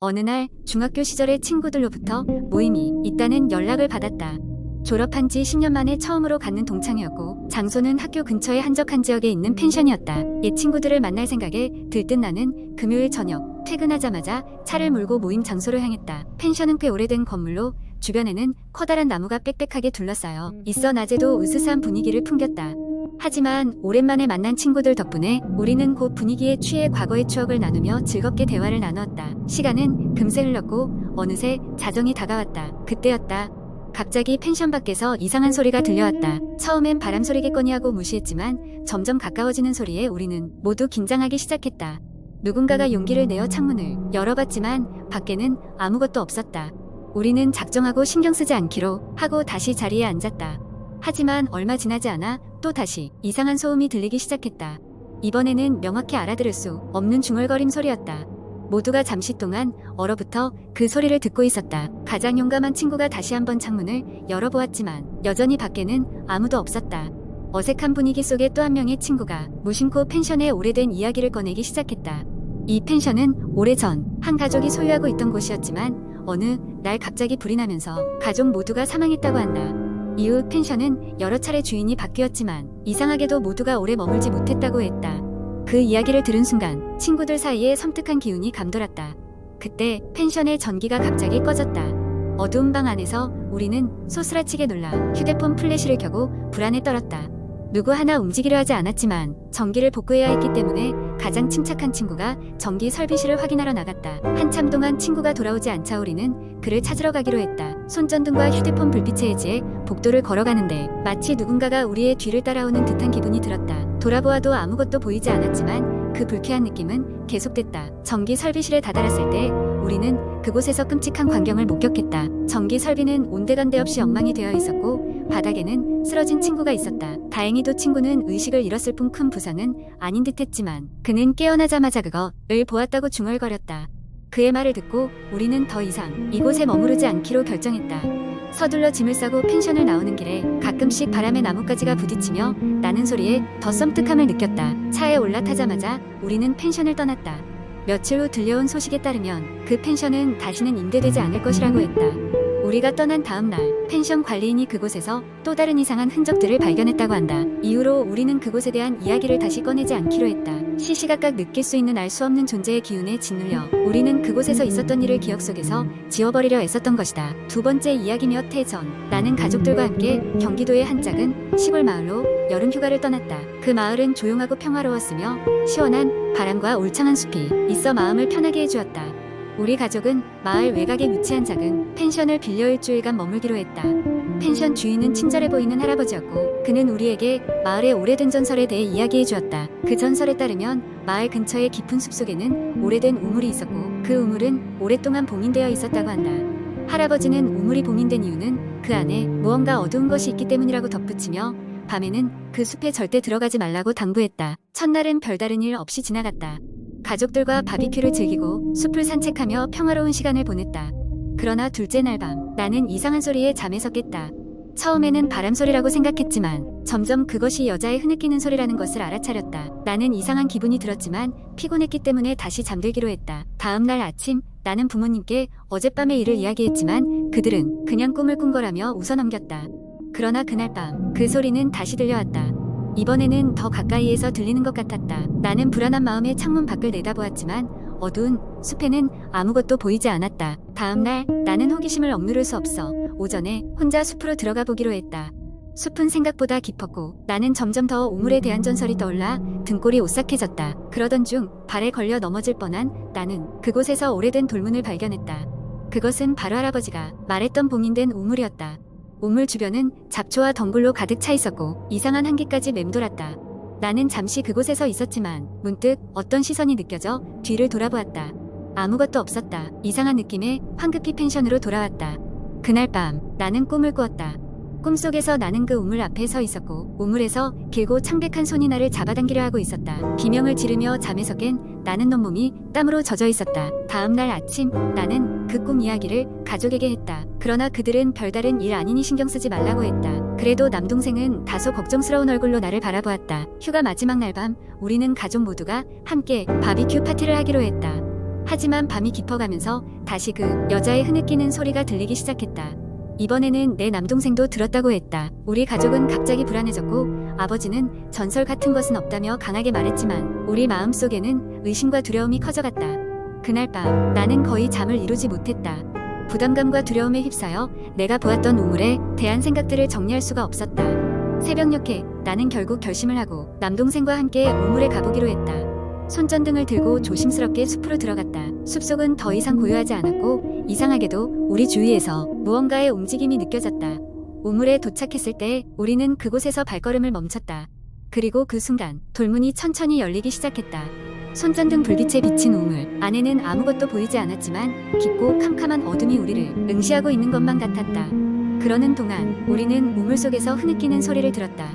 어느 날 중학교 시절의 친구들로부터 모임이 있다는 연락을 받았다. 졸업한 지 10년 만에 처음으로 갖는 동창회였고 장소는 학교 근처의 한적한 지역에 있는 펜션이었다. 옛 친구들을 만날 생각에 들뜬 나는 금요일 저녁 퇴근하자마자 차를 몰고 모임 장소로 향했다. 펜션은 꽤 오래된 건물로 주변에는 커다란 나무가 빽빽하게 둘러싸여 있어 낮에도 으스스한 분위기를 풍겼다. 하지만 오랜만에 만난 친구들 덕분에 우리는 곧 분위기에 취해 과거의 추억을 나누며 즐겁게 대화를 나누었다. 시간은 금세 흘렀고 어느새 자정이 다가왔다. 그때였다. 갑자기 펜션 밖에서 이상한 소리가 들려왔다. 처음엔 바람 소리겠거니 하고 무시했지만 점점 가까워지는 소리에 우리는 모두 긴장하기 시작했다. 누군가가 용기를 내어 창문을 열어봤지만 밖에는 아무것도 없었다. 우리는 작정하고 신경 쓰지 않기로 하고 다시 자리에 앉았다. 하지만 얼마 지나지 않아 또 다시 이상한 소음이 들리기 시작했다. 이번에는 명확히 알아들을 수 없는 중얼거림 소리였다. 모두가 잠시 동안 얼어붙어 그 소리를 듣고 있었다. 가장 용감한 친구가 다시 한번 창문을 열어보았지만 여전히 밖에는 아무도 없었다. 어색한 분위기 속에 또 한 명의 친구가 무심코 펜션의 오래된 이야기를 꺼내기 시작했다. 이 펜션은 오래전 한 가족이 소유하고 있던 곳이었지만 어느 날 갑자기 불이 나면서 가족 모두가 사망했다고 한다. 이후 펜션은 여러 차례 주인이 바뀌었지만 이상하게도 모두가 오래 머물지 못했다고 했다. 그 이야기를 들은 순간 친구들 사이에 섬뜩한 기운이 감돌았다. 그때 펜션의 전기가 갑자기 꺼졌다. 어두운 방 안에서 우리는 소스라치게 놀라 휴대폰 플래시를 켜고 불안에 떨었다. 누구 하나 움직이려 하지 않았지만 전기를 복구해야 했기 때문에 가장 침착한 친구가 전기 설비실을 확인하러 나갔다. 한참 동안 친구가 돌아오지 않자 우리는 그를 찾으러 가기로 했다. 손전등과 휴대폰 불빛에 해지해 복도를 걸어가는데 마치 누군가가 우리의 뒤를 따라오는 듯한 기분이 들었다. 돌아보아도 아무것도 보이지 않았지만 그 불쾌한 느낌은 계속됐다. 전기 설비실에 다다랐을 때 우리는 그곳에서 끔찍한 광경을 목격했다. 전기 설비는 온데간데 없이 엉망이 되어 있었고 바닥에는 쓰러진 친구가 있었다. 다행히도 친구는 의식을 잃었을 뿐 큰 부상은 아닌 듯했지만 그는 깨어나자마자 그것을 보았다고 중얼거렸다. 그의 말을 듣고 우리는 더 이상 이곳에 머무르지 않기로 결정했다. 서둘러 짐을 싸고 펜션을 나오는 길에 가끔씩 바람에 나뭇가지가 부딪히며 나는 소리에 더 썸뜩함을 느꼈다. 차에 올라타자마자 우리는 펜션을 떠났다. 며칠 후 들려온 소식에 따르면 그 펜션은 다시는 임대되지 않을 것이라고 했다. 우리가 떠난 다음 날 펜션 관리인이 그곳에서 또 다른 이상한 흔적들을 발견했다고 한다. 이후로 우리는 그곳에 대한 이야기를 다시 꺼내지 않기로 했다. 시시각각 느낄 수 있는 알 수 없는 존재의 기운에 짓눌려 우리는 그곳에서 있었던 일을 기억 속에서 지워버리려 애썼던 것이다. 두 번째 이야기 몇해전 나는 가족들과 함께 경기도의 한 작은 시골 마을로 여름 휴가를 떠났다. 그 마을은 조용하고 평화로웠으며 시원한 바람과 울창한 숲이 있어 마음을 편하게 해주었다. 우리 가족은 마을 외곽에 위치한 작은 펜션을 빌려 일주일간 머물기로 했다. 펜션 주인은 친절해 보이는 할아버지였고 그는 우리에게 마을의 오래된 전설에 대해 이야기해 주었다. 그 전설에 따르면 마을 근처의 깊은 숲속에는 오래된 우물이 있었고 그 우물은 오랫동안 봉인되어 있었다고 한다. 할아버지는 우물이 봉인된 이유는 그 안에 무언가 어두운 것이 있기 때문이라고 덧붙이며 밤에는 그 숲에 절대 들어가지 말라고 당부했다. 첫날은 별다른 일 없이 지나갔다. 가족들과 바비큐를 즐기고 숲을 산책하며 평화로운 시간을 보냈다. 그러나 둘째 날 밤 나는 이상한 소리에 잠에서 깼다. 처음에는 바람 소리라고 생각했지만 점점 그것이 여자의 흐느끼는 소리라는 것을 알아차렸다. 나는 이상한 기분이 들었지만 피곤했기 때문에 다시 잠들기로 했다. 다음 날 아침 나는 부모님께 어젯밤의 일을 이야기했지만 그들은 그냥 꿈을 꾼 거라며 웃어넘겼다. 그러나 그날 밤 그 소리는 다시 들려왔다. 이번에는 더 가까이에서 들리는 것 같았다. 나는 불안한 마음에 창문 밖을 내다보았지만 어두운 숲에는 아무것도 보이지 않았다. 다음 날 나는 호기심을 억누를 수 없어 오전에 혼자 숲으로 들어가 보기로 했다. 숲은 생각보다 깊었고 나는 점점 더 우물에 대한 전설이 떠올라 등골이 오싹해졌다. 그러던 중 발에 걸려 넘어질 뻔한 나는 그곳에서 오래된 돌문을 발견했다. 그것은 바로 할아버지가 말했던 봉인된 우물이었다. 우물 주변은 잡초와 덩굴로 가득 차 있었고 이상한 향기까지 맴돌았다. 나는 잠시 그곳에서 있었지만 문득 어떤 시선이 느껴져 뒤를 돌아보았다. 아무것도 없었다. 이상한 느낌에 황급히 펜션으로 돌아왔다. 그날 밤 나는 꿈을 꾸었다. 꿈속에서 나는 그 우물 앞에 서 있었고 우물에서 길고 창백한 손이 나를 잡아당기려 하고 있었다. 비명을 지르며 잠에서 깬 나는 온몸이 땀으로 젖어 있었다. 다음 날 아침 나는 그 꿈 이야기를 가족에게 했다. 그러나 그들은 별다른 일 아니니 신경 쓰지 말라고 했다. 그래도 남동생은 다소 걱정스러운 얼굴로 나를 바라보았다. 휴가 마지막 날 밤 우리는 가족 모두가 함께 바비큐 파티를 하기로 했다. 하지만 밤이 깊어가면서 다시 그 여자의 흐느끼는 소리가 들리기 시작했다. 이번에는 내 남동생도 들었다고 했다. 우리 가족은 갑자기 불안해졌고 아버지는 전설 같은 것은 없다며 강하게 말했지만 우리 마음속에는 의심과 두려움이 커져갔다. 그날 밤 나는 거의 잠을 이루지 못했다. 부담감과 두려움에 휩싸여 내가 보았던 우물에 대한 생각들을 정리할 수가 없었다. 새벽녘에 나는 결국 결심을 하고 남동생과 함께 우물에 가보기로 했다. 손전등을 들고 조심스럽게 숲으로 들어갔다. 숲속은 더 이상 고요하지 않았고 이상하게도 우리 주위에서 무언가의 움직임이 느껴졌다. 우물에 도착했을 때 우리는 그곳에서 발걸음을 멈췄다. 그리고 그 순간 돌문이 천천히 열리기 시작했다. 손전등 불빛에 비친 우물 안에는 아무것도 보이지 않았지만 깊고 캄캄한 어둠이 우리를 응시하고 있는 것만 같았다. 그러는 동안 우리는 우물 속에서 흐느끼는 소리를 들었다.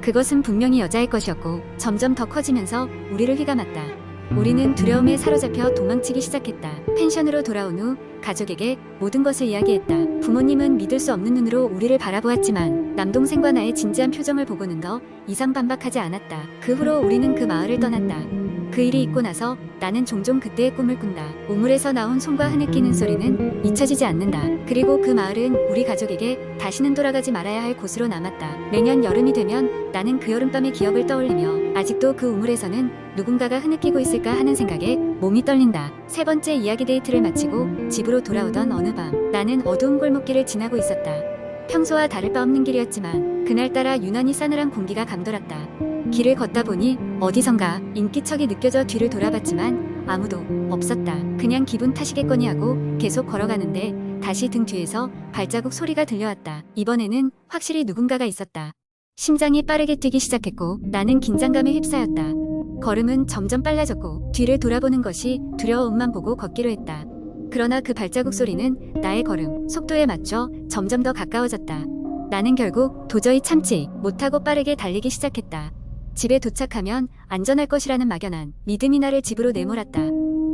그것은 분명히 여자의 것이었고 점점 더 커지면서 우리를 휘감았다. 우리는 두려움에 사로잡혀 도망치기 시작했다. 펜션으로 돌아온 후 가족에게 모든 것을 이야기했다. 부모님은 믿을 수 없는 눈으로 우리를 바라보았지만 남동생과 나의 진지한 표정을 보고는 더 이상 반박하지 않았다. 그 후로 우리는 그 마을을 떠났다. 그 일이 있고 나서 나는 종종 그때의 꿈을 꾼다. 우물에서 나온 손과 흐느끼는 소리는 잊혀지지 않는다. 그리고 그 마을은 우리 가족에게 다시는 돌아가지 말아야 할 곳으로 남았다. 매년 여름이 되면 나는 그 여름밤의 기억을 떠올리며 아직도 그 우물에서는 누군가가 흐느끼고 있을까 하는 생각에 몸이 떨린다. 세 번째 이야기 데이트를 마치고 집으로 돌아오던 어느 밤 나는 어두운 골목길을 지나고 있었다. 평소와 다를 바 없는 길이었지만 그날따라 유난히 싸늘한 공기가 감돌았다. 길을 걷다 보니 어디선가 인기척이 느껴져 뒤를 돌아봤지만 아무도 없었다. 그냥 기분 탓이겠거니 하고 계속 걸어가는데 다시 등 뒤에서 발자국 소리가 들려왔다. 이번에는 확실히 누군가가 있었다. 심장이 빠르게 뛰기 시작했고 나는 긴장감에 휩싸였다. 걸음은 점점 빨라졌고 뒤를 돌아보는 것이 두려움만 보고 걷기로 했다. 그러나 그 발자국 소리는 나의 걸음, 속도에 맞춰 점점 더 가까워졌다. 나는 결국 도저히 참지 못하고 빠르게 달리기 시작했다. 집에 도착하면 안전할 것이라는 막연한 믿음이 나를 집으로 내몰았다.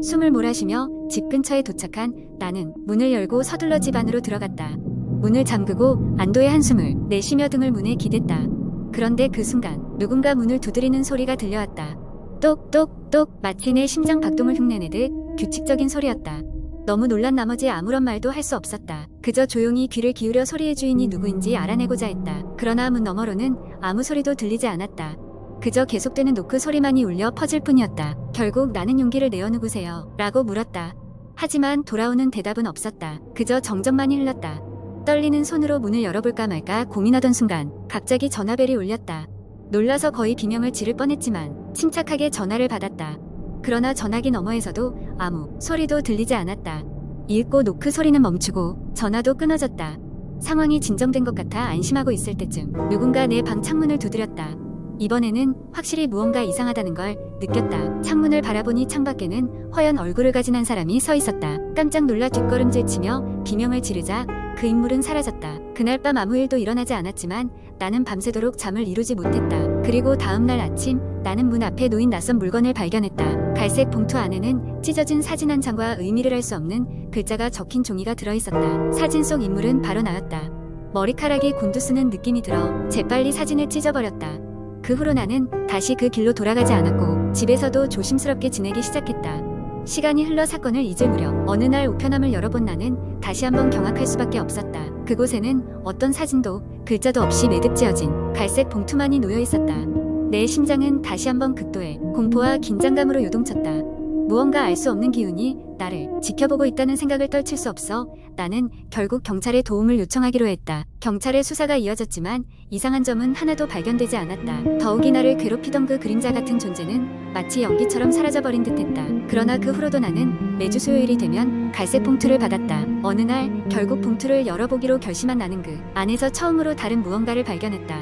숨을 몰아쉬며 집 근처에 도착한 나는 문을 열고 서둘러 집 안으로 들어갔다. 문을 잠그고 안도의 한숨을 내쉬며 등을 문에 기댔다. 그런데 그 순간 누군가 문을 두드리는 소리가 들려왔다. 똑똑똑 마치 내 심장 박동을 흉내내듯 규칙적인 소리였다. 너무 놀란 나머지 아무런 말도 할 수 없었다. 그저 조용히 귀를 기울여 소리의 주인이 누구인지 알아내고자 했다. 그러나 문 너머로는 아무 소리도 들리지 않았다. 그저 계속되는 노크 소리만이 울려 퍼질 뿐이었다. 결국 나는 용기를 내어 누구세요? 라고 물었다. 하지만 돌아오는 대답은 없었다. 그저 정적만이 흘렀다. 떨리는 손으로 문을 열어볼까 말까 고민하던 순간 갑자기 전화벨이 울렸다. 놀라서 거의 비명을 지를 뻔했지만 침착하게 전화를 받았다. 그러나 전화기 너머에서도 아무 소리도 들리지 않았다. 읽고 노크 소리는 멈추고 전화도 끊어졌다. 상황이 진정된 것 같아 안심하고 있을 때쯤 누군가 내 방 창문을 두드렸다. 이번에는 확실히 무언가 이상하다는 걸 느꼈다. 창문을 바라보니 창밖에는 허연 얼굴을 가진 한 사람이 서 있었다. 깜짝 놀라 뒷걸음질 치며 비명을 지르자 그 인물은 사라졌다. 그날 밤 아무 일도 일어나지 않았지만 나는 밤새도록 잠을 이루지 못했다. 그리고 다음날 아침 나는 문 앞에 놓인 낯선 물건을 발견했다. 갈색 봉투 안에는 찢어진 사진 한 장과 의미를 알 수 없는 글자가 적힌 종이가 들어있었다. 사진 속 인물은 바로 나였다. 머리카락이 곤두쓰는 느낌이 들어 재빨리 사진을 찢어버렸다. 그 후로 나는 다시 그 길로 돌아가지 않았고 집에서도 조심스럽게 지내기 시작했다. 시간이 흘러 사건을 잊을 무렵 어느 날 우편함을 열어본 나는 다시 한번 경악할 수밖에 없었다. 그곳에는 어떤 사진도 글자도 없이 매듭지어진 갈색 봉투만이 놓여 있었다. 내 심장은 다시 한번 극도의 공포와 긴장감으로 요동쳤다. 무언가 알 수 없는 기운이 나를 지켜보고 있다는 생각을 떨칠 수 없어 나는 결국 경찰에 도움을 요청하기로 했다. 경찰의 수사가 이어졌지만 이상한 점은 하나도 발견되지 않았다. 더욱이 나를 괴롭히던 그 그림자 같은 존재는 마치 연기처럼 사라져버린 듯했다. 그러나 그 후로도 나는 매주 수요일이 되면 갈색 봉투를 받았다. 어느 날 결국 봉투를 열어보기로 결심한 나는 그 안에서 처음으로 다른 무언가를 발견했다.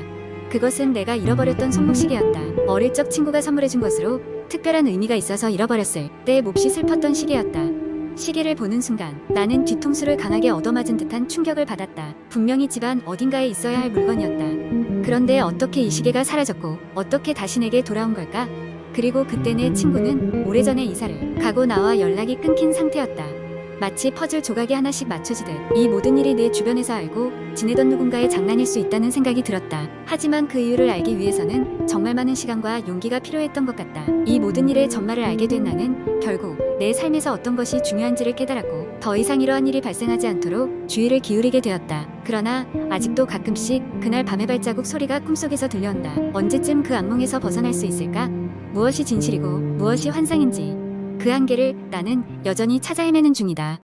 그것은 내가 잃어버렸던 손목시계였다. 어릴 적 친구가 선물해준 것으로 특별한 의미가 있어서 잃어버렸을 때 몹시 슬펐던 시계였다. 시계를 보는 순간 나는 뒤통수를 강하게 얻어맞은 듯한 충격을 받았다. 분명히 집안 어딘가에 있어야 할 물건이었다. 그런데 어떻게 이 시계가 사라졌고 어떻게 다시 내게 돌아온 걸까? 그리고 그때 내 친구는 오래전에 이사를 가고 나와 연락이 끊긴 상태였다. 마치 퍼즐 조각이 하나씩 맞춰지듯 이 모든 일이 내 주변에서 알고 지내던 누군가의 장난일 수 있다는 생각이 들었다. 하지만 그 이유를 알기 위해서는 정말 많은 시간과 용기가 필요했던 것 같다. 이 모든 일의 전말을 알게 된 나는 결국 내 삶에서 어떤 것이 중요한지를 깨달았고 더 이상 이러한 일이 발생하지 않도록 주의를 기울이게 되었다. 그러나 아직도 가끔씩 그날 밤의 발자국 소리가 꿈속에서 들려온다. 언제쯤 그 악몽에서 벗어날 수 있을까? 무엇이 진실이고 무엇이 환상인지 그 한계를 나는 여전히 찾아 헤매는 중이다.